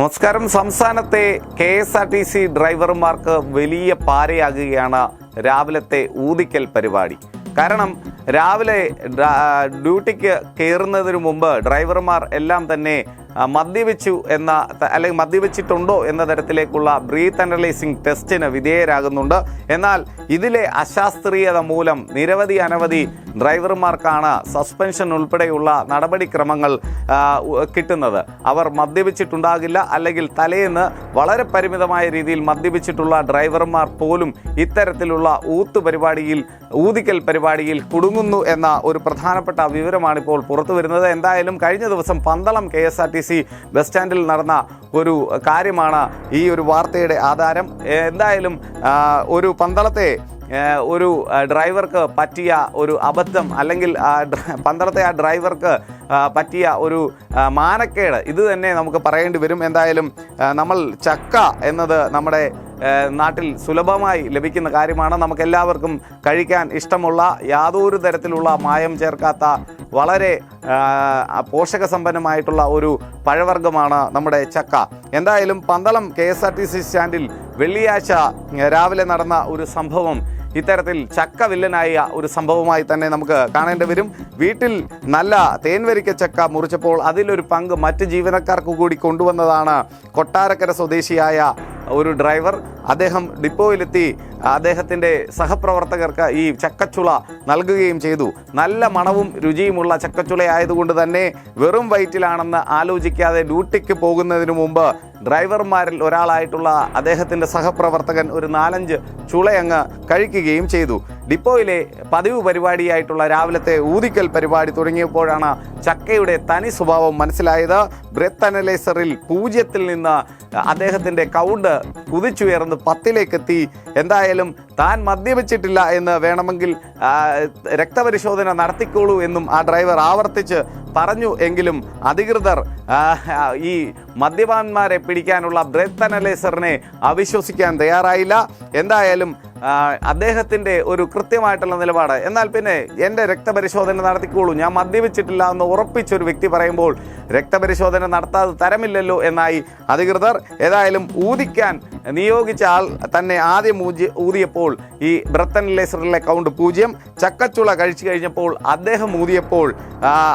നമസ്കാരം. സംസ്ഥാനത്തെ K S R T C ഡ്രൈവർമാർക്ക് വലിയ പാരയാകുകയാണ് രാവിലത്തെ ഊതിക്കൽ പരിപാടി. കാരണം രാവിലെ ഡ്യൂട്ടിക്ക് കയറുന്നതിന് മുമ്പ് ഡ്രൈവർമാർ എല്ലാം തന്നെ മദ്യപിച്ചു എന്ന അല്ലെങ്കിൽ മദ്യപിച്ചിട്ടുണ്ടോ എന്ന തരത്തിലേക്കുള്ള ബ്രീത്ത് അനലൈസിംഗ് ടെസ്റ്റിന് വിധേയരാകുന്നുണ്ട്. എന്നാൽ ഇതിലെ അശാസ്ത്രീയത മൂലം നിരവധി അനവധി ഡ്രൈവർമാർക്കാണ് സസ്പെൻഷൻ ഉൾപ്പെടെയുള്ള നടപടിക്രമങ്ങൾ കിട്ടുന്നത്. അവർ മദ്യപിച്ചിട്ടുണ്ടാകില്ല അല്ലെങ്കിൽ തലേന്ന് വളരെ പരിമിതമായ രീതിയിൽ മദ്യപിച്ചിട്ടുള്ള ഡ്രൈവർമാർ പോലും ഇത്തരത്തിലുള്ള ഊത്ത് പരിപാടിയിൽ ഊതിക്കൽ പരിപാടിയിൽ കുടുങ്ങുന്നു എന്ന ഒരു പ്രധാനപ്പെട്ട വിവരമാണ് ഇപ്പോൾ പുറത്തു വരുന്നത്. എന്തായാലും കഴിഞ്ഞ ദിവസം Pandalam K S R T C bus സ്റ്റാൻഡിൽ നടന്ന ഒരു കാര്യമാണ് ഈ ഒരു വാർത്തയുടെ ആധാരം. എന്തായാലും ഒരു പന്തളത്തെ ഒരു ഡ്രൈവർക്ക് പറ്റിയ ഒരു അബദ്ധം അല്ലെങ്കിൽ പന്തളത്തെ ആ ഡ്രൈവർക്ക് പറ്റിയ ഒരു മാനക്കേട് ഇത് തന്നെ നമുക്ക് പറയേണ്ടി വരും. എന്തായാലും നമ്മൾ ചക്ക എന്നത് നമ്മുടെ നാട്ടിൽ സുലഭമായി ലഭിക്കുന്ന കാര്യമാണ് നമുക്കെല്ലാവർക്കും കഴിക്കാൻ ഇഷ്ടമുള്ള യാതൊരു തരത്തിലുള്ള മായം ചേർക്കാത്ത വളരെ പോഷക സമ്പന്നമായിട്ടുള്ള ഒരു പഴവർഗമാണ് നമ്മുടെ ചക്ക. എന്തായാലും Pandalam K S R T C സ്റ്റാൻഡിൽ വെള്ളിയാഴ്ച രാവിലെ നടന്ന ഒരു സംഭവം ഇത്തരത്തിൽ ചക്ക വില്ലനായ ഒരു സംഭവമായി തന്നെ നമുക്ക് കാണേണ്ടി വരും. വീട്ടിൽ നല്ല തേൻവരിക്ക ചക്ക മുറിച്ചപ്പോൾ അതിലൊരു പങ്ക് മറ്റ് ജീവനക്കാർക്ക് കൂടി കൊണ്ടുവന്നതാണ് കൊട്ടാരക്കര സ്വദേശിയായ ഒരു ഡ്രൈവർ അദ്ദേഹം ഡിപ്പോയിലെത്തി അദ്ദേഹത്തിന്റെ സഹപ്രവർത്തകർക്ക് ഈ ചക്കച്ചുള നൽകുകയും ചെയ്തു. നല്ല മണവും രുചിയുമുള്ള ചക്കച്ചുള ആയതുകൊണ്ട് തന്നെ വെറും വയറ്റിലാണെന്ന് ആലോചിക്കാതെ ഡ്യൂട്ടിക്ക് പോകുന്നതിന് മുമ്പ് ഡ്രൈവർമാരിൽ ഒരാളായിട്ടുള്ള അദ്ദേഹത്തിന്റെ സഹപ്രവർത്തകൻ ഒരു നാലഞ്ച് ചുളയങ്ങ് കഴിക്കുകയും ചെയ്തു. ഡിപ്പോയിലെ പതിവ് പരിപാടിയായിട്ടുള്ള രാവിലത്തെ ഊതിക്കൽ പരിപാടി തുടങ്ങിയപ്പോഴാണ് ചക്കയുടെ തനി സ്വഭാവം മനസ്സിലായത്. ബ്രെത്ത് അനലൈസറിൽ പൂജ്യത്തിൽ നിന്ന് അദ്ദേഹത്തിന്റെ കൗണ്ട് കുതിച്ചുയർന്ന് പത്തിലേക്കെത്തി. എന്തായാലും താൻ മദ്യപിച്ചിട്ടില്ല എന്ന് വേണമെങ്കിൽ രക്തപരിശോധന നടത്തിക്കോളൂ എന്നും ആ ഡ്രൈവർ ആവർത്തിച്ച് പറഞ്ഞു എങ്കിലും അധികൃതർ ഈ മദ്യപാന്മാരെ പിടിക്കാനുള്ള ബ്രെത്ത് അനലൈസറിനെ അവിശ്വസിക്കാൻ തയ്യാറായില്ല. എന്തായാലും അദ്ദേഹത്തിന്റെ ഒരു കൃത്യമായിട്ടുള്ള നിലപാട്. എന്നാൽ പിന്നെ എന്റെ രക്തപരിശോധന നടത്തിക്കോളൂ. ഞാൻ മദ്യപിച്ചിട്ടില്ല എന്ന് ഉറപ്പിച്ചൊരു വ്യക്തി പറയുമ്പോൾ രക്തപരിശോധന നടത്താതെ തരമില്ലല്ലോ എന്നായി അധികൃതർ ഏതായാലും ഊതിക്കാൻ നിയോഗിച്ച ആൾ തന്നെ ആദ്യം ഊജി ഊതിയപ്പോൾ ഈ ബ്രത്തനിലെ ലേസറിലെ കൗണ്ട് പൂജ്യം. ചക്കച്ചുള കഴിച്ചു കഴിഞ്ഞപ്പോൾ അദ്ദേഹം ഊതിയപ്പോൾ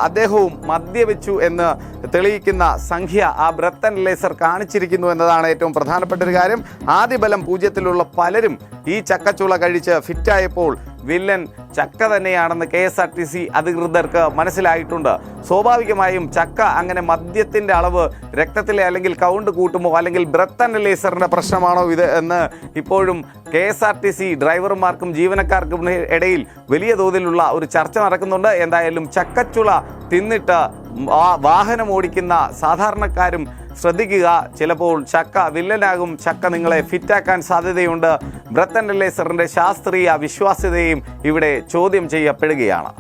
അദ്ദേഹവും മദ്യപിച്ചു എന്ന് തെളിയിക്കുന്ന സംഖ്യ ആ ബ്രത്തൻ ലേസർ കാണിച്ചിരിക്കുന്നു എന്നതാണ് ഏറ്റവും പ്രധാനപ്പെട്ട ഒരു കാര്യം. ആദ്യ ബലം പൂജ്യത്തിലുള്ള പലരും ഈ ചക്കച്ചുള കഴിച്ച് ഫിറ്റായപ്പോൾ വില്ലൻ ചക്ക തന്നെയാണെന്ന് K S R T C അധികൃതർക്ക് മനസ്സിലായിട്ടുണ്ട്. സ്വാഭാവികമായും ചക്ക അങ്ങനെ മദ്യത്തിന്റെ അളവ് രക്തത്തിലെ അല്ലെങ്കിൽ കൗണ്ട് കൂട്ടുമോ അല്ലെങ്കിൽ ബ്രത്ത് അനലൈസറിന്റെ പ്രശ്നമാണോ ഇത് എന്ന് ഇപ്പോഴും K S R T C ഡ്രൈവർമാർക്കും ജീവനക്കാർക്കും ഇടയിൽ വലിയ തോതിലുള്ള ഒരു ചർച്ച നടക്കുന്നുണ്ട്. എന്തായാലും ചക്കച്ചുള തിന്നിട്ട് വാഹനം ഓടിക്കുന്ന സാധാരണക്കാരും ശ്രദ്ധിക്കുക. ചിലപ്പോൾ ചക്ക വില്ലനാകും. ചക്ക നിങ്ങളെ ഫിറ്റാക്കാൻ സാധ്യതയുണ്ട്. ബ്രത്തൻ ലേസറിന്റെ ശാസ്ത്രീയ വിശ്വാസ്യതയും ഇവിടെ ചോദ്യം ചെയ്യപ്പെടുകയാണ്.